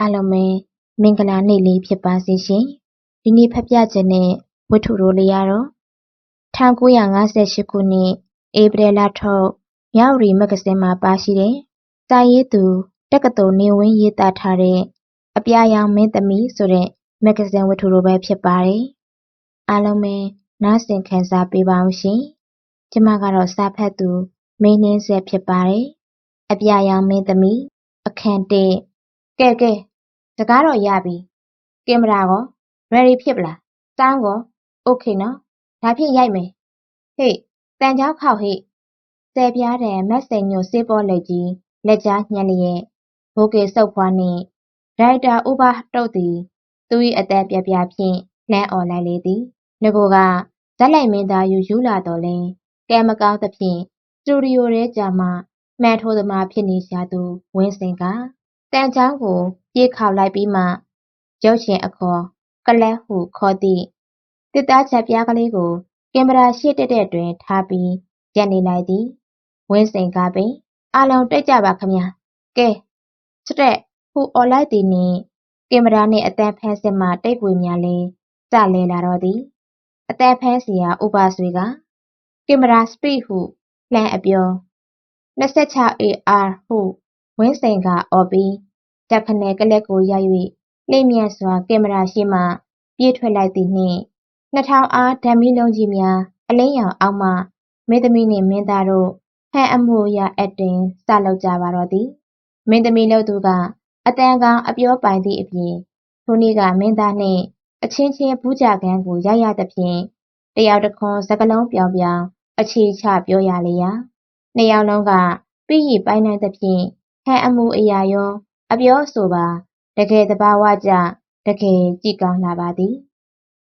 အားလုံးပဲမင်္ဂလာနေ့လေးဖြစ်ပါစေရှင်။ဒီနေ့ဖတ်ပြခြင်းနဲ့ဝတ္ထုတိုလေးရတော့1958ခုနှစ်ဧပြီလထုတ်မြဝတီမဂ္ဂဇင်းမှာပါရှိတဲ့စာရေးသူတက္ကသိုလ်နေဝင်းရေးသားထားတဲ့အပြာရောင်မင်းသမီးဆိုတဲ့မဂ္ဂဇင်းဝတ္ထုလိုပဲဖြစ်ပါတယ်။အားလုံးပဲနားဆင်ခံစားပေးပါအောင်ရှင်။ကျမကတော့စာဖတ်သူမင်းနှင်းဆက်ဖြစ်ပါတယ်။အပြာရောင်မင်းသမီးအခန်း1 ကဲကဲစကားတော့ရပြီကင်မရာကော ready ဖြစ်ပလားစောင်းကော okay နော်ဒါဖြင့်ရိုက်မယ်ဟေ့တန်ချောက်ခောက်ဟေ့ဆယ်ပြားတဲ့မက်စိန်ညိုစေးပေါ်လက်ကြီးလက်ကြားညှက်လျက်ဘိုးကေစုပ်ဖွားနှင့်ဒါရိုက်တာဥပတုတ်သည်သူ၏အသက်ပြပြဖြင့်လှမ်းអော်လိုက်လေသည်ငကိုကဇက်လိုက်မင်းသားယူယူလာတော်လဲကဲမကောင်းသဖြင့်စတူဒီယိုထဲကြာမှမှန်ထိုးသမားဖြစ်နေရှာသူဝင်းစင်က တန်ချောင်းကိုပြေးခေါက်လိုက်ပြီးမှရုပ်ရှင်အခေါ်ကလပ်ဟုခေါ်သည့်တစ်သားချက်ပြားကလေးကိုကင်မရာရှေ့တက်တဲ့တွင်ထားပြီးရပ်နေလိုက်သည်ဝင်းစိန်ကပင်အာလုံးတိတ်ကြပါခမညာကဲစတက်ဟူអော်လိုက်သည်နှင့်ကင်မရာနှင့်အတန်ဖန်းစစ်မှတိတ်ပွေများလဲစလဲလာတော့သည်အတန်ဖန်းစီယာဥပဆွေကကင်မရာစပီဒ်ဟုလှမ်းအပြော 26 AR ဟု ဝင်းစိန်ကအော်ပြီးတပ်ခနဲကလက်ကိုရိုက်၍လျင်မြန်စွာကင်မရာရှေ့မှပြေးထွက်လိုက်သည်နှင့်နှစ်ထောင်အားဓာတ်မီးလုံးကြီးများအလင်းရောင်အောက်မှမင်းသမီးနှင့်မင်းသားတို့ဟန်အမှုရအတင်စလုပ်ကြပါတော့သည်မင်းသမီးလုပ်သူကအတန်ကောင်အပြောပိုင်သည့်အပြင်ထိုနေ့ကမင်းသားနှင့်အချင်းချင်းဘူးကြကန်းကိုရရသဖြင့်တယောက်တခွန်းစကလုံးပြောင်ပြောင်အခြေချပြောရလေရာနှစ်ယောက်လုံးကပြီးရပိုင်းနိုင်သဖြင့် ဟန်အမှုအရာရော အပြောဆိုပါ တကယ်သဘာဝကျ တကယ်ကြည့်ကောင်းလှပါသည်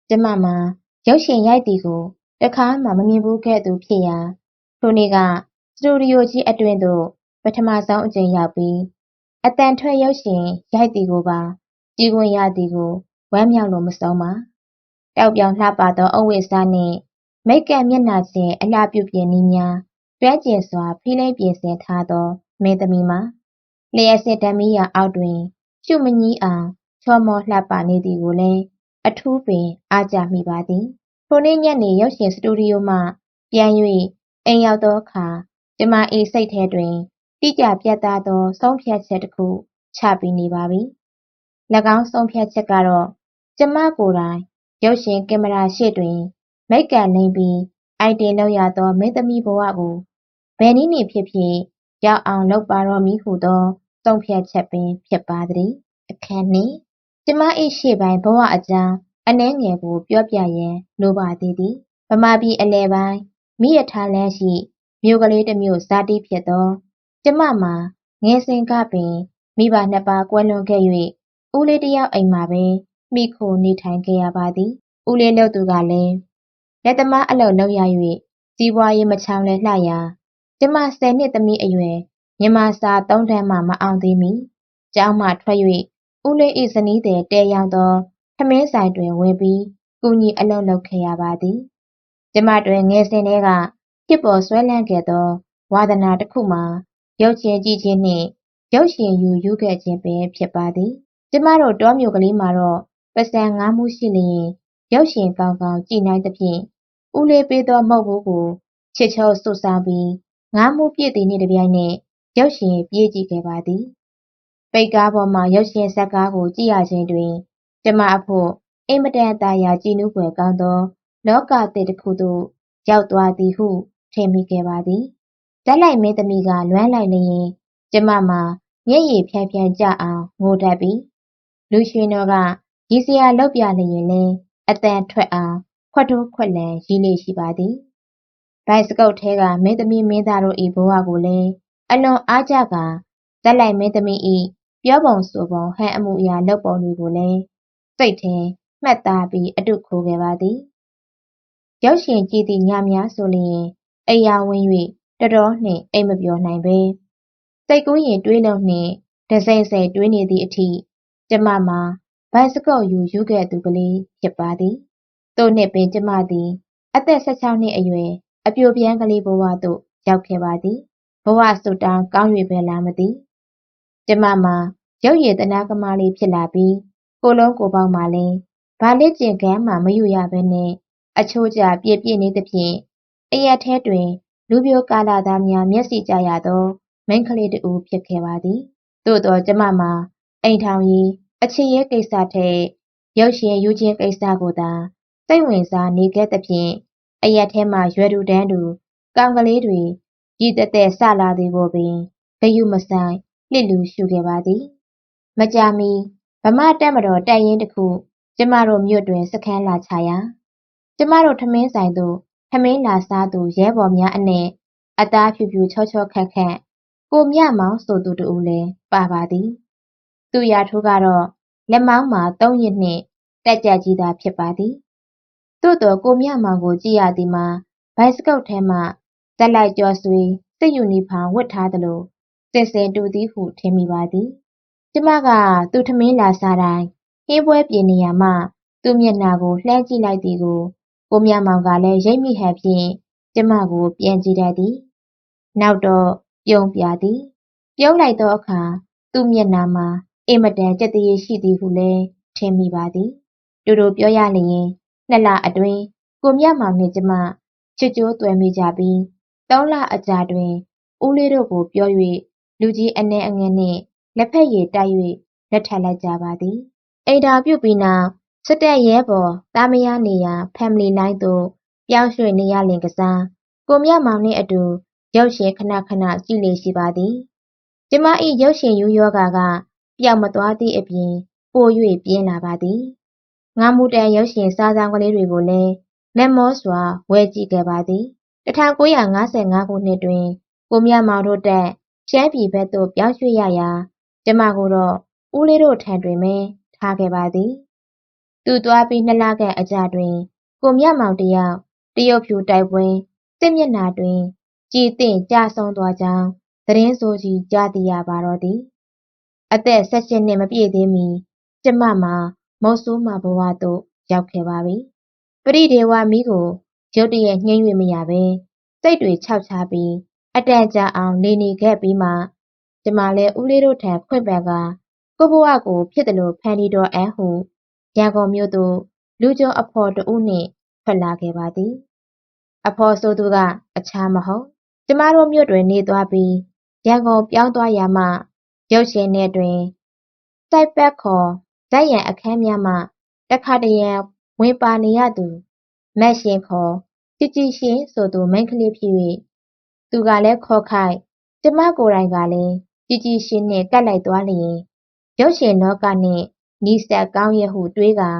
ကျမမှာ ရုပ်ရှင်ရိုက်သည်ကို တခါမှ မမြင်ဘူးခဲ့သူဖြစ်ရာ ထိုနေ့က စတူဒီယိုကြီးအတွင်သို့ ပထမဆုံးအကြိမ်ရောက်ပြီးအတန်ထွက်ရုပ်ရှင်ရိုက်သည်ကိုပါ ကြည့်ခွင့်ရသည်ကို ဝမ်းမြောက်လို့မဆုံးပါ တောက်ပြောင်လှပသော အဝိစားနှင့် မိတ်ကပ်မျက်နှာချင်း အလှပြုပြင်နည်းများတွဲကျင်စွာ ဖိလိမ့်ပြင်ဆင်ထားသော မင်းသမီးမှာ လျှက်စစ်ဓမီယာအောက်တွင်ရှုမငီးအောင်ချောမောလှပနေသည်ကိုလည်းအထူးပင်အားကြမိပါသည်ထိုနေ့ညနေရုပ်ရှင်စတူဒီယိုမှပြန်၍အိမ်ရောက်သောအခါကျမ၏စိတ်ထဲတွင်တိကျပြတ်သားသောဆုံးဖြတ်ချက်တစ်ခုချပြီးနေပါပြီ၎င်းဆုံးဖြတ်ချက်ကတော့ကျမကိုယ်တိုင်ရုပ်ရှင်ကင်မရာရှေ့တွင် မိတ်ကန်လိမ့်ပြီးအိုက်တင်လုပ်ရသောမင်းသမီးဘဝကိုဘယ်နည်းနှင့်ဖြစ်ဖြစ်ရောက်အောင်လုပ်ပါတော့မည်ဟုသော ဆုံးဖြတ်ချက်ပင် ဖြစ်ပါသည် အခန်းနှင့်ကျမ၏ရှေ့ပိုင်းဘဝအကြောင်း အနှဲငယ်ကို ပြောပြရန် လိုပါသေးသည် ဗမာပြည်အလဲပိုင်း မိရထားလမ်းရှိ မြို့ကလေးတစ်မြို့ဇာတိဖြစ်သော ကျမမှာ ငယ်စဉ်ကပင် မိဘနှစ်ပါးကွယ်လွန်ခဲ့၍ဦးလေးတယောက်အိမ်မှာပဲမိခိုနေထိုင်ခဲ့ရပါသည် ဦးလေးလုပ်သူကလည်း လက်သမားအလုပ်လုပ်ရ၍စီးပွားရေးမချောင်လဲလှရာ ကျမ ဆယ်နှစ်သမီးအရွယ် မြန်မာစာသုံးတန်းမှမအောင်သေးမီကျောင်းမှထွက်၍ဦးလေး၏ဇနီးသည်တဲရောက်သောထမင်းဆိုင်တွင်ဝင်ပြီးကူညီအလုပ်လုပ်ခဲ့ရပါသည်ကျမတွင်ငယ်စဉ်တည်းကဖြစ်ပေါ်ဆွဲလန်းခဲ့သောဝါသနာတစ်ခုမှာရုပ်ရှင်ကြည့်ခြင်းနှင့်ရုပ်ရှင်ယူယူခဲ့ခြင်းပင်ဖြစ်ပါသည်ကျမတို့တောမြို့ကလေးမှာတော့ပစံငားမှုရှိလျင်ရုပ်ရှင်ကောင်းကောင်းကြည်နိုင်သဖြင့်ဦးလေးပေးသောမုတ်ဘူးကိုချစ်ချုပ်ဆုဆောင်ပြီးငားမှုပြည့်သည်နှင့်တပြိုင်နက် ရုပ်ရှင်ပြေးကြည့်ခဲ့ပါသည်ပိတ်ကားပေါ်မှရုပ်ရှင်ဇာတ်ကားကိုကြည့်ရခြင်းတွင် ကျမအဖို့အင်မတန်သာယာကြည်နူးဖွယ်ကောင်းသော လောကသစ်တစ်ခုသို့ရောက်သွားသည်ဟုထင်မိခဲ့ပါသည်။ဓာတ်လိုက်မင်းသမီးကလွမ်းလိုက်လျင်ကျမမှာမျက်ရည်ဖြန်းဖြန်းကျအောင်ငိုတတ်ပြီးလူရွှင်တော်ကရည်စရာလုပ်ပြလျင်လည်းအသံထွက်အောင်ခွက်ထိုးခွက်လန်ရည်လေ့ရှိပါသည်။ဘိုင်စကုပ်ထဲကမင်းသမီးမင်းသားတို့၏ဘဝကိုလည်း အလွန်အားကျကာဓာတ်လိုက်မင်းသမီး၏ပြောပုံဆိုပုံဟန်အမှုအရာလုပ်ပုံတွေကိုလည်းစိတ်ထဲမှတ်သားပြီးအတုခိုးခဲ့ပါသည်ရုပ်ရှင်ကြည့်သည့်ညများဆိုလျင်အိယာဝင်၍တော်တော်နှင့်အိမ်မပြောနိုင်ပဲစိတ်ကူးရင်တွေးလုံးနှင့်ဒစိမ့်စိမ့်တွေးနေသည့်အထိကျမမှာဘိုင်စကုတ်ယူယူခဲ့သူကလေးဖြစ်ပါသည်သို့နှင့်ပင်ကျမသည် အသက်16နှစ်အရွယ်အပြိုပြန်းကလေးဘဝသို့ရောက်ခဲ့ပါသည် ဘဝဆုတောင်းကောင်း၍ပဲလားမသိကျမမှာရုပ်ရည်တနာကမားလေးဖြစ်လာပြီးကိုလုံးကိုပေါင်းမှလည်းဘာလက်ကျင်ကမ်းမှမယူရဘဲနဲ့အချိုးကျပြည့်ပြည့်နေသဖြင့်အရက်ထဲတွင် လူပြိုကာလာသားများမျက်စိကြရသောမိန်းကလေးတူဖြစ်ခဲ့ပါသည်သို့တော့ကျမမှာအိမ်ထောင်ရေးအချစ်ရေးကိစ္စထက်ရုပ်ရှင်ယူခြင်းကိစ္စကိုသာစိတ်ဝင်စားနေခဲ့သဖြင့်အရက်ထဲမှရွယ်တူတန်းတူကောင်ကလေးတွေ ရည်တက်တက်ဆလာသည်ကိုပင်ဂယုမဆိုင်လစ်လူရှုခဲ့ပါသည်မကြာမီဗမာတက်မတော်တိုက်ရင်တစ်ခုကျမတို့မြို့တွင်စခန်းလာချရာကျမတို့ထမင်းဆိုင်သို့ထမင်းလာစားသူရဲဘော်များအနက်အသားဖြူဖြူချောချောခက်ခက်ကိုမြမောင်ဆိုသူတူလည်းပါပါသည် သူရထိုးကတော့လက်မောင်းမှာသုံးရစ်နှင့်တက်ကြကြီးသာဖြစ်ပါသည်သို့တော့ကိုမြမောင်ကိုကြည့်ရသည်မှာဘိုက်စကုတ်ထဲမှ ဇက်လိုက်ကြောဆွေစစ်ယူနီဖောင်ဝတ်ထားသလိုစင်စင်တူသည်ဟုထင်မိပါသည်ကျမကသူထမင်းလာစားတိုင်းဟင်းပွဲပြင်နေရမှ သူမျက်နှာကိုလှမ်းကြည့်လိုက်သည်ကိုကိုမြမောင်ကလည်းရိပ်မိဟန်ဖြင့်ကျမကိုပြန်ကြည့်တတ်သည်နောက်တော့ပြုံးပြသည် ပြုံးလိုက်သောအခါသူ့မျက်နှာမှာအင်မတန်ကြက်တရေရှိသည်ဟုလည်းထင်မိပါသည်တူတူပြောရလျင်နှစ်လအတွင်းကိုမြမောင်နှင့်ကျမချစ်ကြိုးသွယ်မိကြပြီး သုံးလအကြာတွင် ဦးလေးတို့ကိုပြော၍လူကြီးအနှဲအငယ်နှင့် လက်ဖက်ရည်တိုက်၍လက်ထပ်လိုက်ကြပါသည် အိမ်တော်ပြုတ်ပြီးနောက် စစ်တပ်ရဲဘော်သားမယားနေရာ Family Line သို့ ပြောင်းရွှေ့နေရလင်ကစား ကိုမြမောင်နှင့်အတူ ရုပ်ရှင်ခဏခဏ ကြည့်လေရှိပါသည် ကျမ၏ရုပ်ရှင်ယူယောဂါက ပျောက်မသွားသည့်အပြင် ပို၍ပြင်းလာပါသည် ငါမူတန်ရုပ်ရှင်စားဆောင်ကလေးတွေကိုလည်းလက်မောစွာ ဝယ်ကြည့်ခဲ့ပါသည် 1955ခုနှစ်တွင် ကိုမြမောင်တို့တက်ရှမ်းပြည်ဘက်သို့ ပြောင်းရွှေ့ရရာ ကျမကိုတော့ ဦးလေးတို့ထံတွင်ပဲ ထားခဲ့ပါသည် သူသွားပြီး နှစ်လခန့်အကြာတွင် ကိုမြမောင်တယောက် တရုတ်ဖြူတိုက်ပွဲ စစ်မျက်နှာတွင်ကြည်သင့်ကြဆုံးသွားကြောင်း သတင်းဆိုကြီး ကြားသိရပါတော့သည်အသက် ၁၈ နှစ် မပြည့်သေးမီ ကျမမှာ မုတ်ဆိုးမဘဝသို့ ရောက်ခဲ့ပါပြီ ပရိဒေဝမီးကို ရုတ်တရက်နှိမ့်၍မရပဲစိတ်တွေခြောက်ခြားပြီးအတန်ကြာအောင်နေနေခဲ့ပြီးမှကျမလည်းဦးလေးတို့ထံခွင့်ပန်ကကိုဘဝကိုဖြစ်တယ်လို့ဖန်တီတော်အန်းဟုရန်ကုန်မြို့သို့လူကျော်အဖော်တဦးနှင့်ထွက်လာခဲ့ပါသည် အဖော်ဆိုသူက အခြားမဟုတ်ကျမတို့မြို့တွင်နေသွားပြီးရန်ကုန်ပြောင်းသွားရမှရုပ်ရှင်နယ်တွင်စိုက်ပတ်ခေါ်ဇက်ရန်အခန်းများမှတခါတရံဝင်ပါနေရသူ မက်ရှင်ခေါ်ကြည်ကြည်ရှင်ဆိုသူမိန်းကလေးဖြစ်၍သူကလည်းခေါ်ခိုက်ကျမကိုယ်တိုင်ကလည်းကြည်ကြည်ရှင်နှင့်ကပ်လိုက်သွားလျင်ရုပ်ရှင်လောကနှင့်နီးစပ်ကောင်းရဲ့ဟုတွေးကာ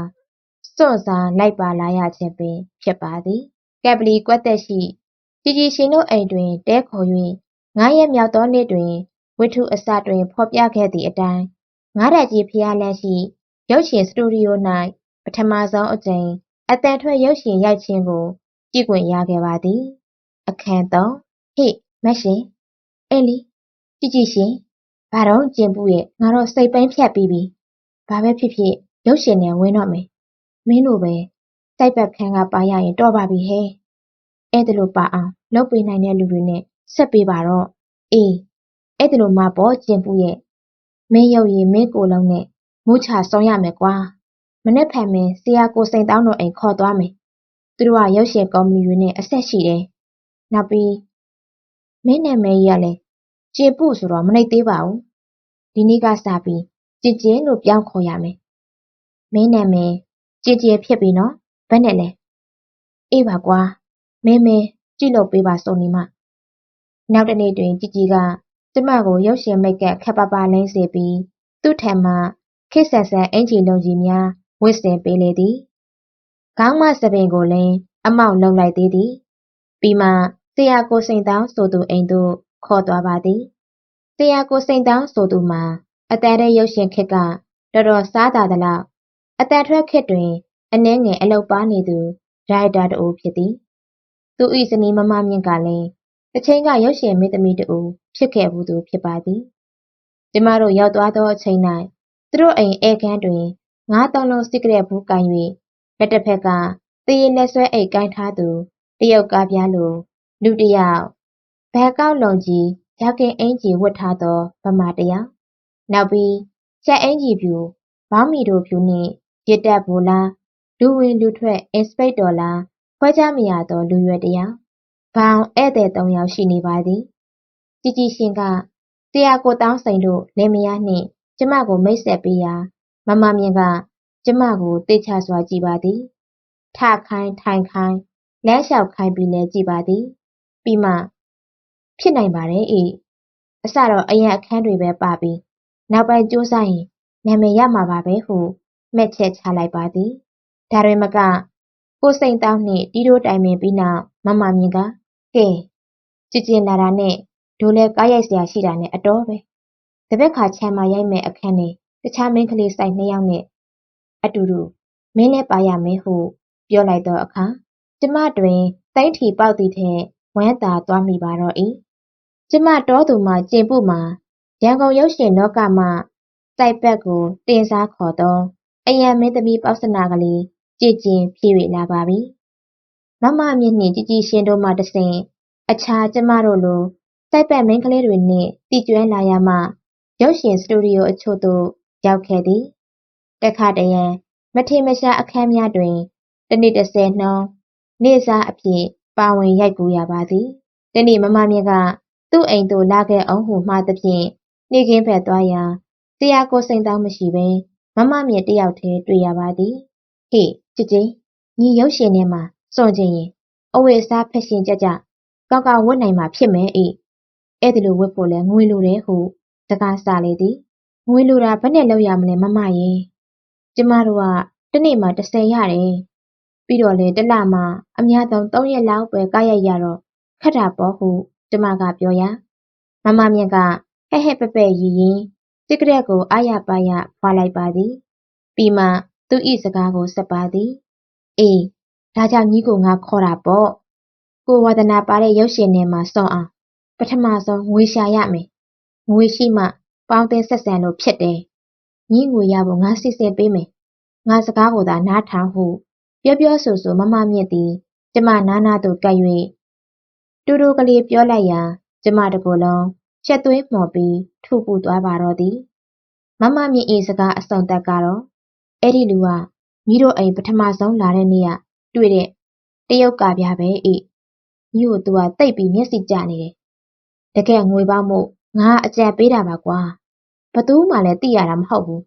စွန့်စားလိုက်ပါလာရခြင်းပင် ဖြစ်ပါသည်ကပ်ပလီကွက်သက်ရှိကြည်ကြည်ရှင်တို့အိမ်တွင်တဲခေါ်၍ငါးရက်မြောက်သောနေ့တွင်ဝတ္ထုအစတွင်ဖော်ပြခဲ့သည့်အတိုင်းငါးတက်ကြီးဖျားလန်းရှိရုပ်ရှင်စတူဒီယို၌ပထမဆုံးအကြိမ် အတန်ထွက်ရုပ်ရှင်ရိုက်ခြင်းကိုကြည့်ခွင့်ရခဲ့ပါသည် အခန်း3ဟေ့မရှင်အေးလီကြည့်ကြည့်ရှင်ဘာတော့ကျင်ပူရဲ့ငါတော့စိတ်ပိုင်းဖြတ်ပြီးပြီဘာပဲဖြစ်ဖြစ်ရုပ်ရှင်နဲ့ဝင်းတော့မယ်မင်းတို့ပဲစိုက်ပတ်ခန်းကပါရရင်တော့ပါပြီဟဲ့အဲ့ဒါလိုပါအောင်လုပ်ပေးနိုင်တဲ့လူတွေနဲ့ဆက်ပေးပါတော့အေးအဲ့ဒါလိုမှပေါ့ကျင်ပူရဲ့မင်းရုပ်ရည်မင်းကိုလုံးနဲ့မူးချဆုံးရမယ်ကွာ မနေ့ဖန်မင်းဆရာကိုစိန်တောင်းတော်အိမ်ခေါ်သွားမယ်သူတို့က ရုပ်ရှင်ကုမ္ပဏီတွေနဲ့ အဆက်ရှိတယ် နောက်ပြီး မင်းနာမည်ကြီးကလည်း ကျင်ပူဆိုတော့ မနှိပ်သေးပါဘူး ဒီနေ့ကစပြီး ကျင်ကျင်လို့ ပြောင်းခေါ်ရမယ် မင်းနာမည် ကျင်ကျင်ဖြစ်ပြီနော် ဘယ်နဲ့လဲ အေးပါကွာ မင်းမင်း ကြည့်လို့ပေးပါစုံနေမှနောက်တနေ့တွင် ကြည်ကြည်က ကျမကို ရုပ်ရှင်မိတ်ကပ် ခပ်ပါပါလိမ့်စေပြီး သူ့ထံမှခစ်ဆန်ဆန် အင်ကြီးလုံးကြီးများ ဝစ်စင်ပေးလေသည်ခေါင်းမစပင်ကိုလည်းအမောက်လုံလိုက်သေးသည်ပြီးမှဆရာကိုစိန်တောင်းဆိုသူအိမ်သို့ခေါ်သွားပါသည်ဆရာကိုစိန်တောင်းဆိုသူမှာအတန်တဲ့ရုပ်ရှင်ခက်ကတော်တော်စားတာသလောက်အတန်ထွက်ခက်တွင်အနှဲငယ်အလုတ်ပါနေသူရိုက်တာတူဖြစ်သည်သူ၏ဇနီးမမမြင့်ကလည်းတစ်ချိန်ကရုပ်ရှင်မင်းသမီးတူဖြစ်ခဲ့ဘူးသူဖြစ်ပါသည်ကျမတို့ရောက်သွားသောအချိန်၌သူတို့အိမ်ဧကန်းတွင် ငါးသုံးလုံးစိကရက်ဘူးကန်၍လက်တစ်ဖက်ကတရေလက်ဆွဲအိတ်ကိုင်းထားသူတရုတ်ကားပြားလိုလူတယောက်ဘဲကောက်လုံကြီးရောက်ကင်အင်ကြီးဝတ်ထားသောဗမာတယောက်နောက်ပြီးချက်အင်ကြီးဖြူဘောင်းမီတို့ဖြူနှင့်ရစ်တက်ဘူလားလူဝင်လူထွက်အင်စပိတ်တော်လားခွဲခြားမရသောလူရွယ်တယောက်ဘောင်ဧည့်သည်သုံးယောက်ရှိနေပါသည်ကြည်ကြည်ရှင်ကဆရာကိုတောင်းစိန်တို့လင်မယားနှင့်ကျမကိုမိတ်ဆက်ပေးရာ မမမြင့်က ကျမကိုတေချစွာကြည့်ပါသည်ထခိုင်းထိုင်ခိုင်းလမ်းလျှောက်ခိုင်းပြီးလဲကြည့်ပါသည်ပြီးမှဖြစ်နိုင်ပါတယ်အေးအစတော့အရင်အခန်းတွေပဲပါပြီးနောက်ပိုင်းကြိုးစားရင်နာမည်ရမှာပါပဲဟုမှတ်ချက်ချလိုက်ပါသည်ဒါတွင်မကကိုစိန်တောင်းနှင့်တီးတိုးတိုင်ပင်ပြီးနောက်မမမြင့်ကကဲကြည်ကျင်လာတာနဲ့ဒိုလဲကားရိုက်စရာရှိတာနဲ့အတော်ပဲတပည့်ခါချမ်းမရိုက်မဲ့အခန်းနဲ့ တခြားမင်းကလေးဆိုင်နှစ်ယောက်နဲ့အတူတူမင်းလည်းပါရမယ်ဟုပြောလိုက်တော့အခါကျမတွင်သိမ့်ထီပေါက်သည်ထက်ဝမ်းသာသွားမိပါတော့၏ကျမတောသူမှကျင်ပုမှာရန်ကုန်ရုပ်ရှင်လောကမှစိုက်ပတ်ကိုတင်စားခေါ်သောအယံမင်းသမီးပေါက်စနာကလေးကြည်ကျင်ဖြည့်၍လာပါပြီမမမြင့်နှင့်ကြည်ကြည်ရှင်တို့မှတဆင်အခြားကျမတို့လိုစိုက်ပတ်မင်းကလေးတွေနှင့်တည်ကျွမ်းလာရမှရုပ်ရှင်စတူဒီယိုအချို့သို့ ရောက်ခဲ့သည်တခါတရံမထေမရှာအခန်းများတွင်တနေ့တစ်ဆယ်နှုန်းနေ့စားအဖြစ်ပါဝင်ရိုက်ကူးရပါသည်တနေ့မမမြင့်ကသူ့အိမ်သို့လာခဲ့အောင်ဟုမှားသဖြင့်နေကင်းဘက်သွားရာဆရာကိုစိန်တောင်းမရှိဘဲမမမြင့်တယောက်တည်းတွေ့ရပါသည်ဟေ့ချစ်ချင်းညီရုပ်ရှင်ထဲမှာစွန့်ခြင်းရင်အဝိစားဖက်ရှင်ကြကြကောက်ကောက်ဝတ်နိုင်မှာဖြစ်မယ်အေးအဲ့ဒီလိုဝတ်ဖို့လဲငွေလိုတယ်ဟုစကားစလေသည် ငွေလိုတာဘယ်နဲ့လောက်ရမလဲမမရေကျမတို့ကတနေ့မှ30ရတယ်ပြီးတော့လေတစ်လမှအများဆုံး3ရက်လောက်ပဲကားရိုက်ရတော့ခက်တာပေါ့ဟုကျမကပြောရာမမမြင့်ကဟဲ့ဟဲ့ပက်ပက်ရီရင်စစ်ကရက်ကိုအာရပါရဖွာလိုက်ပါသည်ပြီးမှသူဤစကားကိုဆက်ပါသည်အေးဒါကြောင့်ညီကိုငါခေါ်တာပေါ့ကိုဝါဒနာပါတဲ့ရုပ်ရှင်ထဲမှာစောင့်အောင်ပထမဆုံးငွေရှာရမယ်ငွေရှိမှ ပေါင်းတင်ဆက်ဆံလို့ဖြစ်တယ်ညီငွေရဖို့ငါစီစဉ်ပေးမယ်ငါစကားကိုသာနားထောင်ဟု ပြောပြောဆိုဆိုမမမြင့်သည်ကျမနားနာသို့ကပ်၍တူတူကလေးပြောလိုက်ရာကျမတကိုယ်လုံးချက်သွေးမှော်ပြီးထူပူသွားပါတော့သည်မမမြင့်၏စကားအစုံသက်ကတော့အဲ့ဒီလူကညီတို့အိမ်ပထမဆုံးလာတဲ့နေ့ကတွေ့တဲ့တရုတ်ကပြပဲအေးညီကိုသူကတိတ်ပြီးမျက်စိကျနေတယ်တကယ်ငွေပေါက်မို့ငါအကြံပေးတာပါကွာ ဘသူမှလည်းသိရတာမဟုတ်ဘူး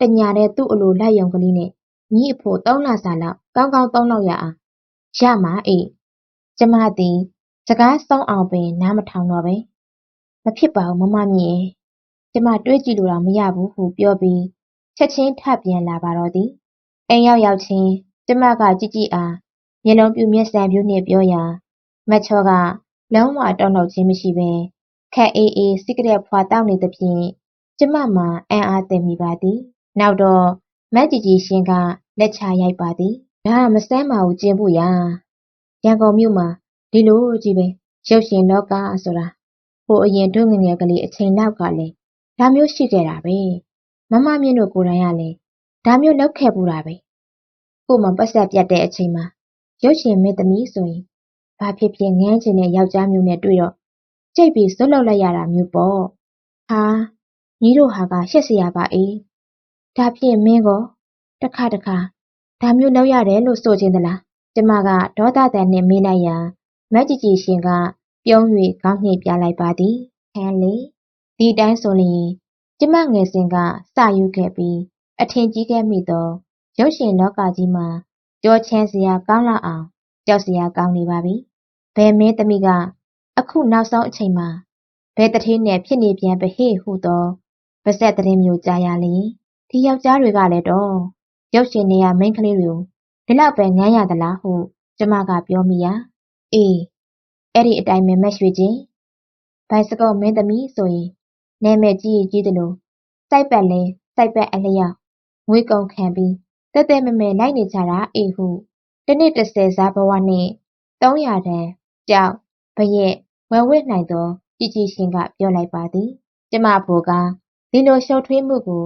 တညာတဲ့သူ့အလိုလိုက်ယုံကလေးနဲ့ညီအဖို့သုံးလစာလောက်ကောင်းကောင်းသုံးလောက်ရအောင်ရမှာအေးကျမသည်စကားဆုံးအောင်ပင်နားမထောင်တော့ပဲမဖြစ်ပါဘူးမမမြင့်ကျမတွေးကြည့်လို့တော့မရဘူးဟုပြောပြီးချက်ချင်းထပြန်လာပါတော့သည်အိမ်ရောက်ရောက်ချင်းကျမကကြည့်ကြည့်အားမျက်လုံးပြူမျက်စံပြူနှင့်ပြောရာမတ်ချောကလုံးဝတောင်းတော့ခြင်းမရှိပင်ခက်အေးအေးစိကရက်ဖွာတောက်နေသဖြင့် ကျမမှာအံ့အားသင့်မိပါသည်နောက်တော့မက်ကြီးကြီးရှင်ကလက်ချရိုက်ပါသည်ဒါမဆန်းပါဘူးကျင်ဖို့ရာရန်ကုန်မြို့မှာဒီလိုကြီးပဲရုပ်ရှင်လောကဆိုတာဟိုအရင်တို့ငငယ်ကလေးအချိန်နောက်ကလည်းဒါမျိုးရှိခဲ့တာပဲမမမြင့်တို့ကိုယ်တိုင်ကလည်းဒါမျိုးလောက်ခဲ့ပူတာပဲကို့မှာပတ်ဆက်ပြတ်တဲ့အချိန်မှာရုပ်ရှင်မင်းသမီးဆိုရင်ဘာဖြစ်ဖြစ်ငန်းချင်တဲ့ယောက်ျားမျိုးနဲ့တွေ့တော့ကြိတ်ပြီးဇွတ်လောက်လိုက်ရတာမျိုးပေါ့ဟာ ညီတို့ဟာကရှက်စရာပါအေးဒါဖြင့်မင်းကောတခါတခါဒါမျိုးလောက်ရတယ်လို့ဆိုခြင်းသလားကျမကဒေါသတန်နှင့်မေးလိုက်ရာမက်ကြီးကြီးရှင်က ပြုံး၍ခေါင်းညှိပြလိုက်ပါသည်ဟန်လေဒီတိုင်းဆိုရင်ကျမငယ်စဉ်ကစယူခဲ့ပြီးအထင်ကြီးခဲ့မိသောရုပ်ရှင်လောကကြီးမှာကြောချမ်းစရာကောင်းလောက်အောင်ကြောက်စရာကောင်းနေပါပြီဘယ်မင်းသမီးကအခုနောက်ဆုံးအချိန်မှာဘယ်တထေးနဲ့ဖြစ်နေပြန်ပဟေ့ဟုသော ပါဆက်တဲ့မျိုးကြားရလေဒီယောက်ျားတွေကလည်းတော့ရုပ်ရှင်တွေကမိန်းကလေးတွေကိုဒီလောက်ပဲငမ်းရသလားဟုကျမကပြောမိရာအေးအဲ့ဒီအတိုင်းပဲမက်ရွှေချင်းဘိုင်စကော့မင်းသမီးဆိုရင်နာမည်ကြီးကြီးတယ်လို့စိုက်ပတ်လဲစိုက်ပတ်အလျောက်ငွေကုန်ခံပြီးတဲတဲမဲမဲလိုက်နေကြတာအေးဟုတနေ့တစ်ဆယ်စားဘဝနဲ့300တန်ကြောက်ဘရက်ဝယ်ဝစ်နိုင်သောကြည်ကြည်ရှင်ကပြောလိုက်ပါသည် ကျမဘောက ဒီလိုရှုပ်ထွေးမှုကို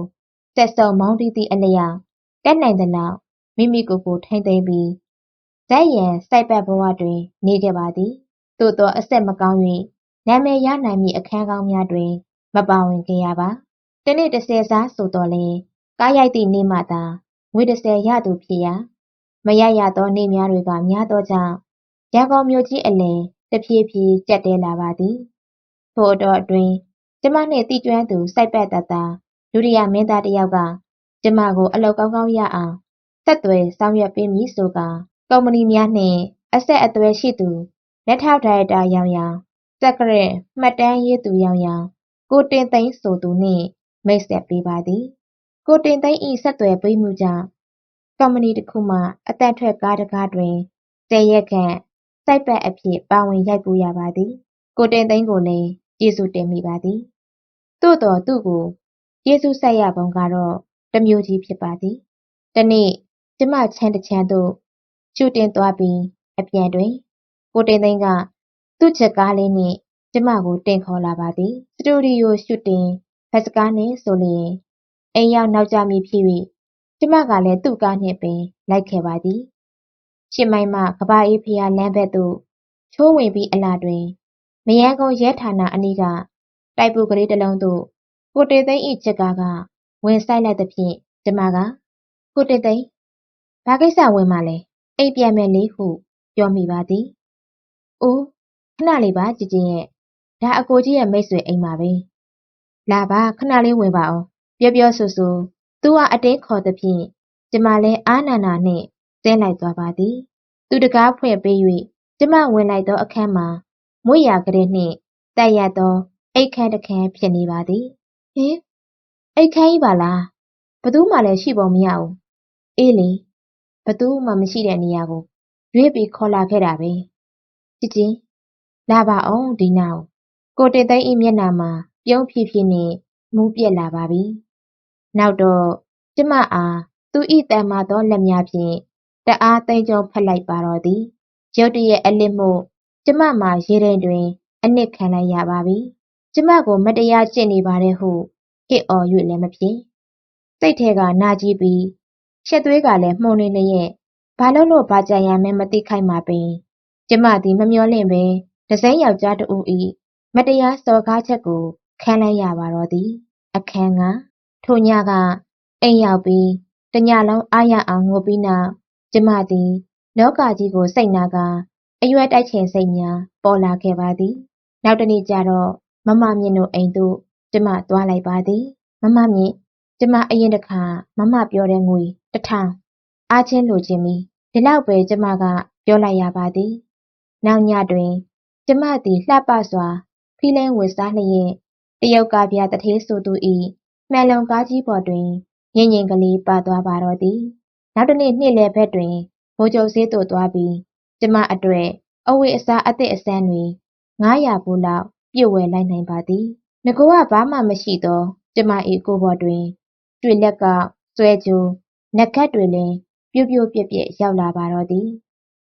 ဆက်စုံမောင်းတီးသည့်အလျောက်တက်နိုင်သလောက်မိမိကိုယ်ကိုထိမ့်သိမ်းပြီးဇက်ရန်စိုက်ပတ်ဘဝတွင် နေခဲ့ပါသည်သို့သောအဆက်မကောင်း၍နာမည်ရနိုင်မည့်အခန်းကောင်းများတွင် မပါဝင်ခဲ့ရပါတနေ့တစ်ဆယ်စားဆိုတော့လေကားရိုက်သည့်နေ့မှသာငွေတစ်ဆယ်ရသူဖြစ်ရာမရရသောနေ့များတွေကများသောကြောင့်ရန်ကုန်မြို့ကြီးအလယ်တဖြည်းဖြည်းကျက်တဲလာပါသည်ထိုအတော့အတွင်း ကျမနှင့်တိကျွမ်းသူစိုက်ပတ်တတာဒုတိယမင်းသားတစ်ယောက်ကကျမကိုအလောက်ကောင်းကောင်းရအောင်ဆက်သွယ်ဆောင်ရွက်ပေးမည်ဆိုကကုမ္ပဏီများနှင့်အဆက်အသွယ်ရှိသူလက်ထောက်ဒါရိုက်တာရောင်ရောင်စက္ကရက်မှတ်တမ်းရေးသူရောင်ရောင်ကိုတင်သိန်းဆိုသူနှင့်မိတ်ဆက်ပေးပါသည် ကိုတင်သိန်းဤဆက်သွယ်ပေးမှုကြောင့်ကုမ္ပဏီတစ်ခုမှအသက်ထွက်ကားတကားတွင်ဆယ်ရက်ခန့်စိုက်ပတ်အဖြစ်ပါဝင်ရိုက်ကူးရပါသည် ကိုတင်သိန်းကိုလည်းကျေးဇူးတင်မိပါသည် သို့တော်သူ့ကိုကျေးဇူးဆက်ရပုံကတော့တမျိုးကြီးဖြစ်ပါသည်တနေ့ကျမချမ်းတချမ်းသို့ရှူတင်သွားပြီးအပြန်တွင်ကိုတင်သိန်းကသူ့ချက်ကားလေးနှင့်ကျမကိုတင်ခေါ်လာပါသည်စတူဒီယိုရှူတင်ဖက်စကားနှင့်ဆိုလျင်အိမ်ရောက်နောက်ကျမည်ဖြစ်၍ကျမကလည်းသူ့ကားနှင့်ပင်လိုက်ခဲ့ပါသည်ရှစ်မိုင်မှကဘာအေးဖျားလမ်းဘက်သို့ချိုးဝင်ပြီးအလားတွင်မယန်းကုန်းရဲဌာနအနီးက တိုက်ပူကလေးတစ်လုံးသို့ကိုတေသိန်းဤချက်ကားကဝင်ဆိုင်လိုက်သဖြင့်ကျမကကိုတေသိန်းဘာကိစ္စဝင်မှလဲအိမ်ပြန်မယ်လေဟုပြောမိပါသည်။အိုးခဏလေးပါကြည်ကျင်ရဲ့ဒါအကိုကြီးရဲ့မိတ်ဆွေအိမ်ပါပဲ။လာပါခဏလေးဝင်ပါအောင်ပြောပြောဆိုဆိုသူကအတင်းခေါ်သဖြင့်ကျမလည်းအာနန္ဒာနှင့်ဆင်းလိုက်သွားပါသည်။သူတကားဖွင့်ပေး၍ကျမဝင်လိုက်သောအခန်းမှာမွေရာကလေးနှင့်တက်ရသော အိတ်ခမ်းတခမ်းဖြစ်နေပါသည်။ဟင်အိတ်ခမ်းကြီးပါလားဘသူမှလည်းရှိပုံမရဘူး။အေးလေဘသူမှမရှိတဲ့နေရာကိုရွေးပြီးခေါ်လာခဲ့တာပဲ။ကြည်ကျင်လာပါအောင်ဒီနောက်ကိုတင်သိန်းဤမျက်နှာမှာပြုံးဖြည်းဖြည်းနဲ့မူးပြက်လာပါပြီ။နောက်တော့ကျမအားသူဤတန်မာသောလက်များဖြင့်တအားသိမ့်ကြုံဖက်လိုက်ပါတော့သည်။ရုတ်တရက်အလစ်မှု ကျမမှာရေရင်တွင် အနစ်ခံလိုက်ရပါပြီ။ ကျမကိုမတရားကျင့်နေပါတယ်ဟုဟစ်အော်၍လည်းမဖြစ်။စိတ်ထဲကနာကြည့်ပြီးရှက်သွေးကလည်းမှုန်နေလျက်ဘာလို့လို့ဘာကြံရမဲမသိခိုက်မှာပင် ကျမသည်မမျောလင့်ပဲဒဇိယောက်ျားတူဤမတရားစော်ကားချက်ကိုခံလိုက်ရပါတော့သည် အခန်းကထိုညကအိမ်ရောက်ပြီးတညလုံးအားရအောင်ငိုပြီးနောက်ကျမသည်လောကကြီးကိုစိတ်နာကအရွယ်တိုက်ချင်စိတ်များပေါ်လာခဲ့ပါသည် နောက်တနေ့ကျတော့ မမမြင့်တို့အိမ်သို့ ကျမသွားလိုက်ပါသည်မမမြင့်ကျမအရင်တခါမမပြောတဲ့ငွေတထောင်အားချင်းလိုချင်ပြီဒီလောက်ပဲကျမကပြောလိုက်ရပါသည်နောက်ညတွင် ကျမသည်လှပစွာဖီးလင်းဝတ်စားလျက်တရုတ်ကပြတထေးဆိုသူ၏မှန်လုံကားကြီးပေါ်တွင်ငင်ငင်ကလေးပါသွားပါတော့သည်နောက်တနေ့နေ့လယ်ဘက်တွင်ဘိုးချုပ်ဈေးသို့သွားပြီးကျမအတွက်အဝေးအစားအသစ်အဆန်းတွေ900ဘူးလောက် ပြည့်ဝဲလိုက်နိုင်ပါသည်ငကောကဘာမှမရှိသောကျမ၏ကိုယ်ပေါ်တွင် တွေ့လက်ကဆွဲကြိုးနဂတ်တွေလည်းပြိုပြိုပြက်ပြက်ရောက်လာပါတော့သည်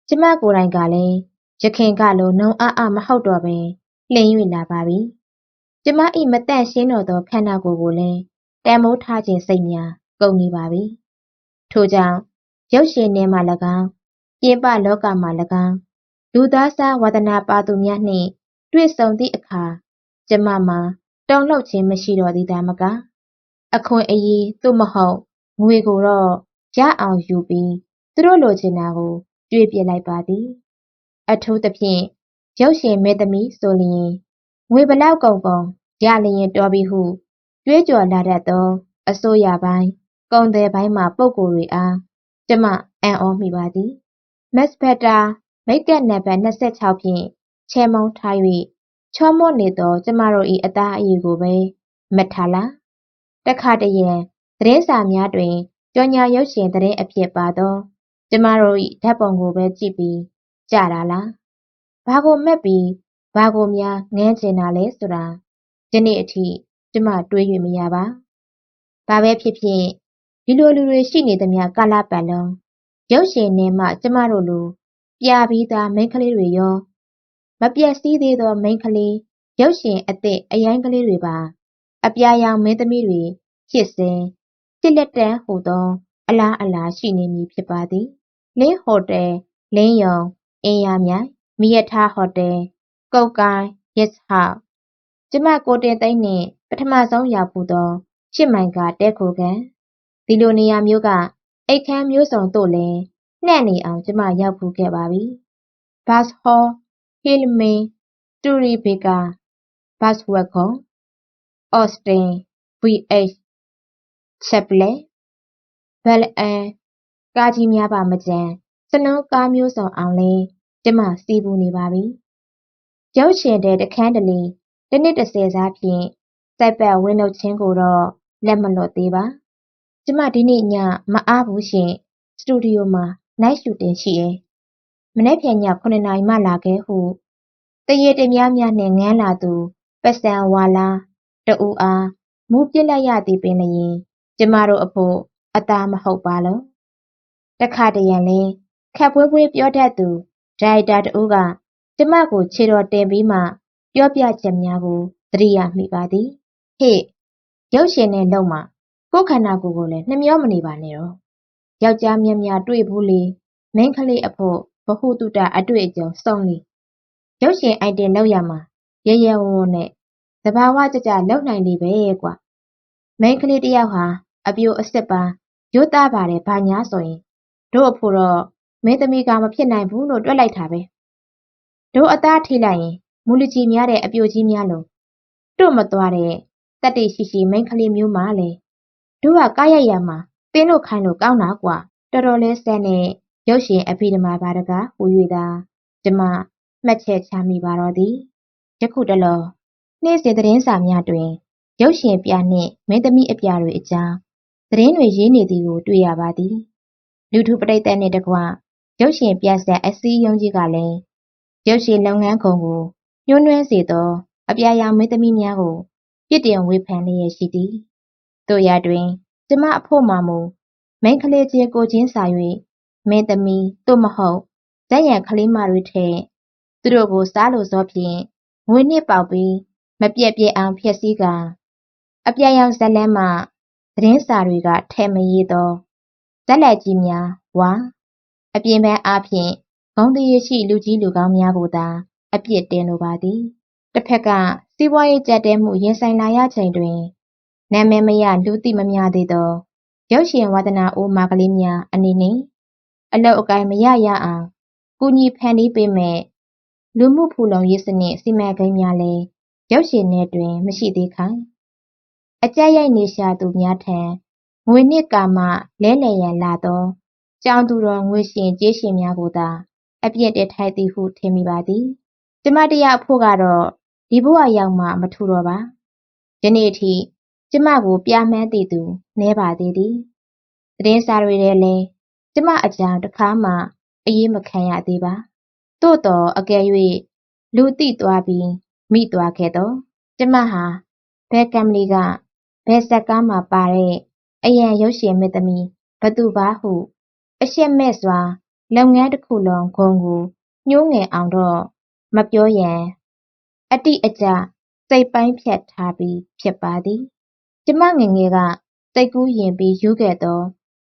ကျမကိုယ်တိုင်ကလည်းရခင်ကလိုနှုံအားအားမဟုတ်တော့ပင်လှင်၍လာပါပြီကျမ၏မတန့်ရှင်းတော့သောခန္ဓာကိုယ်ကိုလည်းတန်မိုးထားခြင်းစိတ်များကုန်နေပါပြီထို့ကြောင့်ရုပ်ရှင်ထဲမှ၎င်းပြင်ပလောကမှ၎င်းလူသားစားဝါဒနာပါသူများနှင့် တွေ့ဆုံသည့်အခါ ကျမမှာ တုံ့လှုပ်ခြင်းမရှိတော့သည်သာမက အခွင့်အရေး သို့မဟုတ် ငွေကိုတော့ ရအောင်ယူပြီး သူတို့လိုချင်တာကိုကြွေးပြစ်လိုက်ပါသည် အထူးသဖြင့် ရုပ်ရှင်မင်းသမီးဆိုလျင် ငွေဘလောက်ကုန်ကုန် ရလျင်တော်ပြီဟု ကြွေးကြော်လာတတ်သော အစိုးရပိုင်း ကုန်သည်ပိုင်းမှ ပုံကိုယ်တွေအား ကျမ အံ့ဩမိပါသည် မက်စဖက်တာ မိတ်ကပ်နံပါတ်26ဖြင့် ချဲမုံထား၍ချောမော့နေသော ကျမတို့၏အသားအရည်ကိုပဲမထားလား တခါတရံ သတင်းစာများတွင် ကြော်ညာရုပ်ရှင်သတင်းအဖြစ်ပါသော ကျမတို့၏ဓာတ်ပုံကိုပဲကြည့်ပြီး ကြတာလား ဘာကိုမက်ပြီး ဘာကိုများ ငန်းကျင်တာလဲဆိုတာဒီနေ့အထိ ကျမ တွေး၍မရပါ ဘာပဲဖြစ်ဖြစ် ဒီလိုလူတွေရှိနေသမျှ ကာလပတ်လုံး ရုပ်ရှင်ထဲမှ ကျမတို့လို ပြပြီးသား မိန်းကလေးတွေရော မပြတ်စည်းသေးသောမိန်းကလေးရုပ်ရှင်အသစ်အရိုင်းကလေးတွေပါအပြာရောင်မင်းသမီးတွေဖြစ်စဉ်စစ်လက်တန်းဟူသော အလားအလာရှိနေမည်ဖြစ်ပါသည်လင်းဟိုတယ်လင်းယုံအင်းရမြိုင်မီယထားဟိုတယ်ကုတ်ကိုင်းရစ်ဟောက်ကျမကိုတင်သိန်းနှင့်ပထမဆုံးရောက်ဖူးသောရှစ်မိုင်ကတဲခိုကန်ဒီလိုနေရာမျိုးကအိတ်ခမ်းမျိုးစုံတို့လည်းနှံ့နေအောင်ကျမရောက်ဖူးခဲ့ပါပြီဘတ် ဟောဟီလမင်စတူရီဘေကာဘတ်ဝက်ခွန်အော့စတင် VH ချက်ပလက်ဘယ်လ်အန်ကားကြီးများပါမကြမ်းစနုံးကားမျိုးစုံအောင်လဲကျမစီးပူနေပါပြီရုပ်ရှင်တဲ့တခန်းတလေတစ်နှစ်တစ်ဆယ်စားဖြင့်စိုက်ပတ်ဝင်းနှုတ်ချင်းကိုတော့လက်မလွတ်သေးပါကျမဒီနေ့ညမအားဘူးရှင်စတူဒီယိုမှာနိုင်ရှူတင်ရှိရဲ့ မနေ့ဖြန်ည9နာရီမှလာခဲ့ဟုတရေတများများနဲ့ငန်းလာသူပစံဝါလာတူအားမူးပြစ်လိုက်ရသည်ပင်လျင်ကျမတို့အဖို့အသားမဟုတ်ပါလို့တခါတရံလဲခက်ဖွေးဖွေးပြောတတ်သူဒါရိုက်တာတူကကျမကိုခြေတော်တင်ပြီးမှပြောပြချက်များကိုသတိရမိပါသည်ဟေ့ရုပ်ရှင်နဲ့လုံမှကိုယ်ခန္ဓာကိုယ်ကိုလည်းနှမျောမနေပါနဲ့တော့ယောက်ျားမြတ်များတွေ့ဘူးလေမိန်းကလေးအဖို့ဘ ဟုတုတအတွေ့အကြုံစုံလေရုပ်ရှင်အိုက်တင်လောက်ရမှာရရဝဝနဲ့သဘာဝကြကြလုံနိုင်လေပဲကွာမိန်းကလေးတယောက်ဟာအပြိုအစစ်ပါရိုးသားပါတယ်ဘာညာဆိုရင်တို့အဖို့တော့မင်းသမီးကမဖြစ်နိုင်ဘူးလို့တွက်လိုက်တာပဲတို့အသားထိလိုက်ရင်မူလကြီးများတဲ့အပြိုကြီးများလို့တို့မသွားတဲ့တတ္တိရှိရှိမိန်းကလေးမျိုးမှလေတို့ကကားရိုက်ရမှာတင်းလို့ခိုင်းလို့ကောင်းတာကွာတော်တော်လေးဆက်နဲ့ ရုပ်ရှင်အဖိဓမ္မာပါတကားဟူ၍သာကျမမှတ်ချက်ချမိပါတော့သည်ယခုတလောနေ့စဉ်သတင်းစာများတွင်ရုပ်ရှင်ပြနှင့်မင်းသမီးအပြတွေအကြောင်းသတင်းတွေရေးနေသည်ကိုတွေ့ရပါသည်လူထုပရိသတ်နှင့်တကွရုပ်ရှင်ပြဆက်အစည်းအရုံးကြီးကလည်းရုပ်ရှင်လုပ်ငန်းခုံကိုညှိုးနွမ်းစေသော အပြာရောင်မင်းသမီးများကိုပြစ်တင်ဝေဖန်လျက်ရှိသည်တို့ရတွင် ကျမအဖို့မှမူမိန်းကလေးချင်းကိုချင်းစာ၍ မင်းသမီး သို့မဟုတ်ဇက်ရံကလေးမတွေထက် သူတို့ကို စားလို့စောဖြင့် ငွေနှစ်ပေါက်ပြီး မပြက်ပြက်အောင် ဖျက်ဆီးကာ အပြာရောင်ဇက်လန်းမှ သတင်းစာတွေကထဲ့မရေးသောဇက်လက်ကြီးများ ဝါ အပြင်ပန်းအားဖြင့် ဂုံတရရှိ လူကြီးလူကောင်းများကိုသာ အပြစ်တင်လိုပါသည် တစ်ဖက်က စီးပွားရေးကြက်တဲမှု ရင်ဆိုင်လာရချိန်တွင် နာမည်မရ လူသိမများသေးသော ရုပ်ရှင်ဝါသနာအိုးမာကလေးများအနေနဲ့ အလောက်အကိုင်းမရရအောင် ကူညီဖန်တီးပေးမဲ့လူမှုဖူလုံရေးစနစ် စီမံကိန်းများလည်း ရုပ်ရှင်နယ်တွင် မရှိသေးခိုင် အကြက်ရိုက်နေရှာသူများထံ ငွေနစ်ကာမ လဲလှယ်ရန်လာသော ကြောင်သူတော်ငွေရှင်ကြေးရှင်များကိုသာ အပြစ်တထိုက်သည်ဟု ထင်မိပါသည် ကျမတရားအဖို့ကတော့ ဒီဘဝရောက်မှ မထူတော့ပါ ယနေ့အထိ ကျမကို ပြမှန်းသိသူ နည်းပါသေးသည် သတင်းစာတွေထဲလဲ ကျမအကြောင်းတစ်ခါမှ အရေးမခံရသေးပါသို့တော်အကယ်၍လူသိသွားပြီးမိသွားခဲ့တော့ကျမဟာဘယ်ကံမလီကဘယ်ဇက်ကားမှာပါတဲ့အရန်ရုပ်ရှင်မင်းသမီးဘသူပါဟုအရှက်မဲ့စွာလုပ်ငန်းတစ်ခုလုံးဂုံကိုညှိုးငယ်အောင်တော့မပြောရန်အတိအကျစိတ်ပိုင်းဖြတ်ထားပြီးဖြစ်ပါသည် ကျမငယ်ငယ်ကစိတ်ကူးယဉ်ပြီးယူခဲ့သော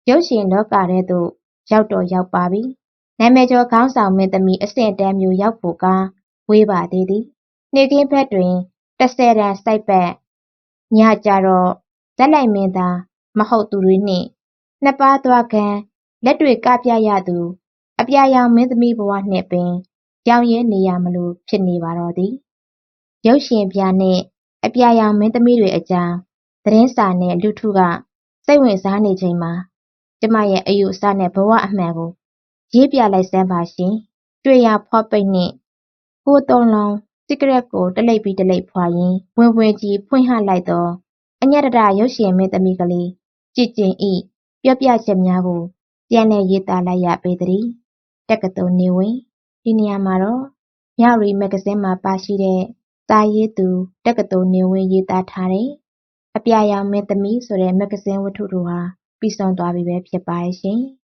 ရုပ်ရှင်လောကထဲသို့ ရောက်တော့ရောက်ပါပြီနာမည်ကျော်ခေါင်းဆောင်မင်းသမီးအဆင့်အတန်းမျိုးရောက်ဖို့ကားဝေးပါသေးသည်နေ့ခင်းဘက်တွင်တစ်ဆယ်တန်စိုက်ပတ်ညကြတော့ဇက်လိုက်မင်းသားမဟုတ်သူတွေနှင့်နှစ်ပါးသွားခံလက်တွေကပြရသူအပြာရောင်မင်းသမီးဘဝနှင့်ပင်ရောင်ရဲနေရမလို့ဖြစ်နေပါတော့သည်ရုပ်ရှင်ပြနှင့်အပြာရောင်မင်းသမီးတွေအကြောင်းသတင်းစာနဲ့လူထုကစိတ်ဝင်စားနေချိန်မှာ ကျမရဲ့အယူအဆနဲ့ဘဝအမှန်ကိုရေးပြလိုက်စမ်းပါရှင်တွေ့ရဖွားပိတ်နှင့်ကိုသုံးလုံးစီကရက်ကိုတလိပ်ပြီးတလိပ်ဖွာရင်းဝင်ဝင်ကြီးဖွင့်ဟလိုက်တော့အညတရရုပ်ရှင်မင်းသမီးကလေးကြည်ကျင်ဤပြောပြချက်များကိုပြန်လည်ရေးသားလိုက်ရပေသည်တက္ကသိုလ်နေဝင်ဒီနေရာမှာတော့မြရီမဂ္ဂဇင်းမှာပါရှိတဲ့စာရေးသူတက္ကသိုလ်နေဝင်ရေးသားထားတဲ့အပြာရောင်မင်းသမီးဆိုတဲ့မဂ္ဂဇင်းဝတ္ထုတို့ဟာ ပြီးဆုံးသွားပြီပဲ ဖြစ်ပါရဲ့ရှင်။